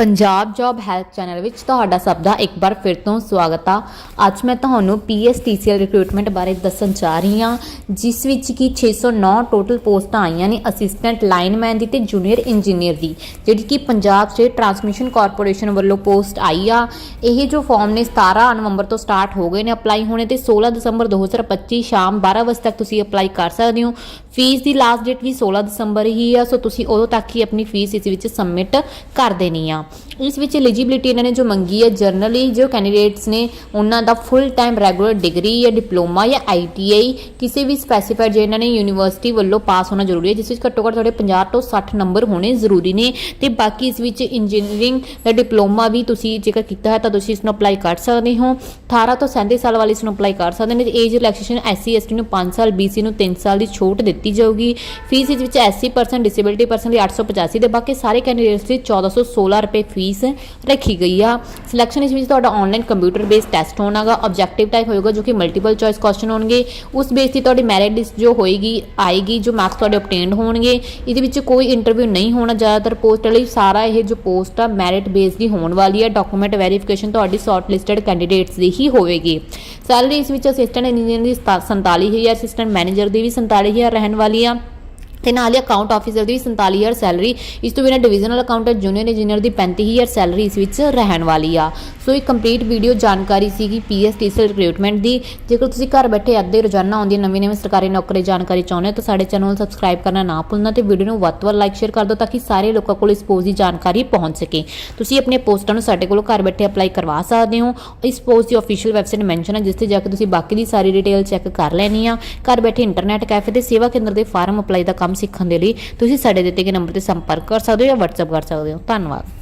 Punjab job help channel ਵਿੱਚ ਤੁਹਾਡਾ ਸਭ ਦਾ ਇੱਕ ਵਾਰ ਫਿਰ ਤੋਂ ਸਵਾਗਤ ਆ। ਅੱਜ ਮੈਂ ਤੁਹਾਨੂੰ ਪੀਐਸਟੀਸੀਐਲ ਰਿਕਰੂਟਮੈਂਟ ਬਾਰੇ ਦੱਸਣ ਜਾ ਰਹੀ ਹਾਂ, ਜਿਸ ਵਿੱਚ ਕੀ 609 ਟੋਟਲ ਪੋਸਟਾਂ ਆਈਆਂ ਨੇ ਅਸਿਸਟੈਂਟ ਲਾਈਨਮੈਨ ਦੀ ਤੇ ਜੂਨੀਅਰ ਇੰਜੀਨੀਅਰ ਦੀ, ਜਿਹੜੀ ਕਿ ਪੰਜਾਬ ਸਟੇਟ ਟਰਾਂਸਮਿਸ਼ਨ ਕਾਰਪੋਰੇਸ਼ਨ ਵੱਲੋਂ ਪੋਸਟ ਆਈ ਆ। ਇਹ ਜੋ ਫਾਰਮ ਨੇ 17 ਨਵੰਬਰ ਤੋਂ ਸਟਾਰਟ ਹੋ ਗਏ ਨੇ ਅਪਲਾਈ ਹੋਣੇ ਤੇ 16 ਦਸੰਬਰ 2025 ਸ਼ਾਮ 12 ਵਜੇ ਤੱਕ ਤੁਸੀਂ ਅਪਲਾਈ ਕਰ ਸਕਦੇ ਹੋ। ਫੀਸ ਦੀ ਲਾਸਟ ਡੇਟ ਵੀ 16 ਦਸੰਬਰ ਹੀ ਆ, ਸੋ ਤੁਸੀਂ ਉਦੋਂ ਤੱਕ ਹੀ ਆਪਣੀ ਫੀਸ ਇਸ ਵਿੱਚ ਸਬਮਿਟ ਕਰ ਦੇਣੀ ਆ। ਇਸ ਵਿੱਚ ਐਲੀਜੀਬਿਲਿਟੀ ਇਹਨਾਂ ਨੇ ਜੋ ਮੰਗੀ ਹੈ ਜਰਨਲੀ ਜੋ ਕੈਂਡੀਡੇਟਸ ਨੇ, ਉਹਨਾਂ ਦਾ ਫੁੱਲ ਟਾਈਮ ਰੈਗੂਲਰ ਡਿਗਰੀ ਜਾਂ ਡਿਪਲੋਮਾ ਜਾਂ ਆਈਟੀਆਈ ਕਿਸੇ ਵੀ ਸਪੈਸੀਫਾਈਡ ਜੇ ਇਹਨਾਂ ਨੇ ਯੂਨੀਵਰਸਿਟੀ ਵੱਲੋਂ ਪਾਸ ਹੋਣਾ ਜ਼ਰੂਰੀ ਹੈ, ਜਿਸ ਵਿੱਚ ਘੱਟੋ ਘੱਟ ਤੁਹਾਡੇ 50 ਤੋਂ 60 ਨੰਬਰ ਹੋਣੇ ਜ਼ਰੂਰੀ ਨੇ ਤੇ ਬਾਕੀ ਇਸ ਵਿੱਚ ਇੰਜੀਨੀਅਰਿੰਗ ਦਾ ਡਿਪਲੋਮਾ ਵੀ ਤੁਸੀਂ ਜੇਕਰ ਕੀਤਾ ਹੈ ਤਾਂ ਤੁਸੀਂ ਇਸ ਨੂੰ ਅਪਲਾਈ ਕਰ ਸਕਦੇ ਹੋ। 18 ਤੋਂ 37 ਸਾਲ ਵਾਲੇ ਇਸ ਨੂੰ ਅਪਲਾਈ ਕਰ ਸਕਦੇ ਨੇ ਤੇ ਏਜ ਰਿਲੈਕਸੇਸ਼ਨ ਐਸਸੀ ਐਸਟੀ ਨੂੰ 5 ਸਾਲ ਬੀਸੀ ਨੂੰ 3 ਸਾਲ ਦੀ ਛੋਟ ਦਿੱਤੀ ਜਾਊਗੀ। ਫੀਸ ਇਸ ਵਿੱਚ 80% ਡਿਸੇਬਿਲਿਟੀ ਪਰਸਨ ਲਈ 885 ਦੇ ਬਾਕੀ ਸਾਰੇ ਕੈਂਡੀਡੇਟਸ ਲਈ 1416 ਰੁਪਏ ਫੀਸ ਰੱਖੀ ਗਈ ਆ। ਸਿਲੈਕਸ਼ਨ ਇਸ ਵਿੱਚ ਤੁਹਾਡਾ ਆਨਲਾਈਨ ਕੰਪਿਊਟਰ ਬੇਸ ਟੈਸਟ ਹੋਣਾਗਾ। ਆਬਜੈਕਟਿਵ ਟਾਈਪ ਹੋਏਗਾ ਜੋ ਕਿ ਮਲਟੀਪਲ ਚੋਇਸ ਕੁਐਸਚਨ ਹੋਣਗੇ। ਉਸ ਬੇਸ ਤੇ ਤੁਹਾਡੀ ਮੈਰਿਟ ਲਿਸਟ ਜੋ ਹੋਏਗੀ, ਆਏਗੀ, ਜੋ ਮਾਰਕਸ ਤੁਹਾਡੇ obtained ਹੋਣਗੇ। ਇਹਦੇ ਵਿੱਚ ਕੋਈ ਇੰਟਰਵਿਊ ਨਹੀਂ ਹੋਣਾ। ਜ਼ਿਆਦਾਤਰ ਪੋਸਟ ਲਈ ਸਾਰਾ ਇਹ ਜੋ ਪੋਸਟ ਆ ਮੈਰਿਟ ਬੇਸ ਦੀ ਹੋਣ ਵਾਲੀ ਹੈ ਡਾਕੂਮੈਂਟ ਵੈਰੀਫਿਕੇਸ਼ਨ ਤੁਹਾਡੀ ਸ਼ਾਰਟ ਲਿਸਟਡ ਕੈਂਡੀਡੇਟਸ ਦੀ ਹੀ ਹੋਵੇਗੀ। ਸੈਲਰੀ ਇਸ ਵਿੱਚ ਅਸਿਸਟੈਂਟ ਇੰਜੀਨੀਅਰ ਦੀ 47000 ਅਸਿਸਟੈਂਟ ਮੈਨੇਜਰ ਦੀ ਵੀ 47000 ਰਹਿਣ ਵਾਲੀ ਆ। ਤੇ ਨਾਲ ਹੀ ਅਕਾਊਂਟ ਆਫੀਸਰ ਦੀ 47000 ਸੈਲਰੀ ਇਸ ਤੋਂ ਬਿਨਾਂ ਡਿਵੀਜ਼ਨਲ ਅਕਾਊਂਟੈਂਟ ਜੂਨੀਅਰ ਇੰਜੀਨੀਅਰ ਦੀ 35000 ਸੈਲਰੀ ਇਸ ਵਿੱਚ ਰਹਿਣ ਵਾਲੀ ਆ। ਸੋ ਇਹ ਕੰਪਲੀਟ ਵੀਡੀਓ ਜਾਣਕਾਰੀ ਸੀਗੀ ਪੀਐਸਟੀਸੀ ਰਿਕਰੂਟਮੈਂਟ ਦੀ। ਜੇਕਰ ਤੁਸੀਂ ਘਰ ਬੈਠੇ ਅੱਧੇ ਰੋਜ਼ਾਨਾ ਆਉਂਦੀਆਂ ਨਵੀਂ ਨਵੀਂ ਸਰਕਾਰੀ ਨੌਕਰੀ ਜਾਣਕਾਰੀ ਚਾਹੁੰਦੇ ਹੋ, ਤਾਂ ਸਾਡੇ ਚੈਨਲ ਨੂੰ ਸਬਸਕ੍ਰਾਈਬ ਕਰਨਾ ਨਾ ਭੁੱਲਣਾ ਤੇ ਵੀਡੀਓ ਨੂੰ ਵੱਧ ਤੋਂ ਵੱਧ ਲਾਈਕ ਸ਼ੇਅਰ ਕਰ ਦਿਓ ਤਾਂ ਕਿ ਸਾਰੇ ਲੋਕਾਂ ਕੋਲ ਇਸ ਪੋਸਟ ਦੀ ਜਾਣਕਾਰੀ ਪਹੁੰਚ ਸਕੇ। ਤੁਸੀਂ ਆਪਣੇ ਪੋਸਟਾਂ ਨੂੰ ਸਾਡੇ ਕੋਲੋਂ ਘਰ ਬੈਠੇ ਅਪਲਾਈ ਕਰਵਾ ਸਕਦੇ ਹੋ। ਇਸ ਪੋਸਟ ਦੀ ਅਫੀਸ਼ੀਅਲ ਵੈਬਸਾਈਟ ਮੈਂਸ਼ਨ ਹੈ ਜਿਸ ਤੇ ਜਾ ਕੇ ਤੁਸੀਂ ਬਾਕੀ ਦੀ ਸਾਰੀ ਡਿਟੇਲ ਚੈੱਕ ਕਰ ਲੈਣੀ ਆ। ਘਰ ਬੈਠੇ ਇੰਟਰਨੈਟ ਕੈਫੇ ਤੇ ਸੇਵਾ ਕੇਂਦਰ ਦੇ ਫਾਰਮ ਅਪਲਾਈ ਦਾ ਕੰਮ ਕੰਮ ਸਿੱਖਣ ਦੇ ਲਈ ਤੁਸੀਂ ਸਾਡੇ ਦਿੱਤੇ ਗਏ ਨੰਬਰ ਤੇ ਸੰਪਰਕ ਕਰ ਸਕਦੇ ਹੋ ਜਾਂ WhatsApp ਕਰ ਸਕਦੇ ਹੋ। ਧੰਨਵਾਦ।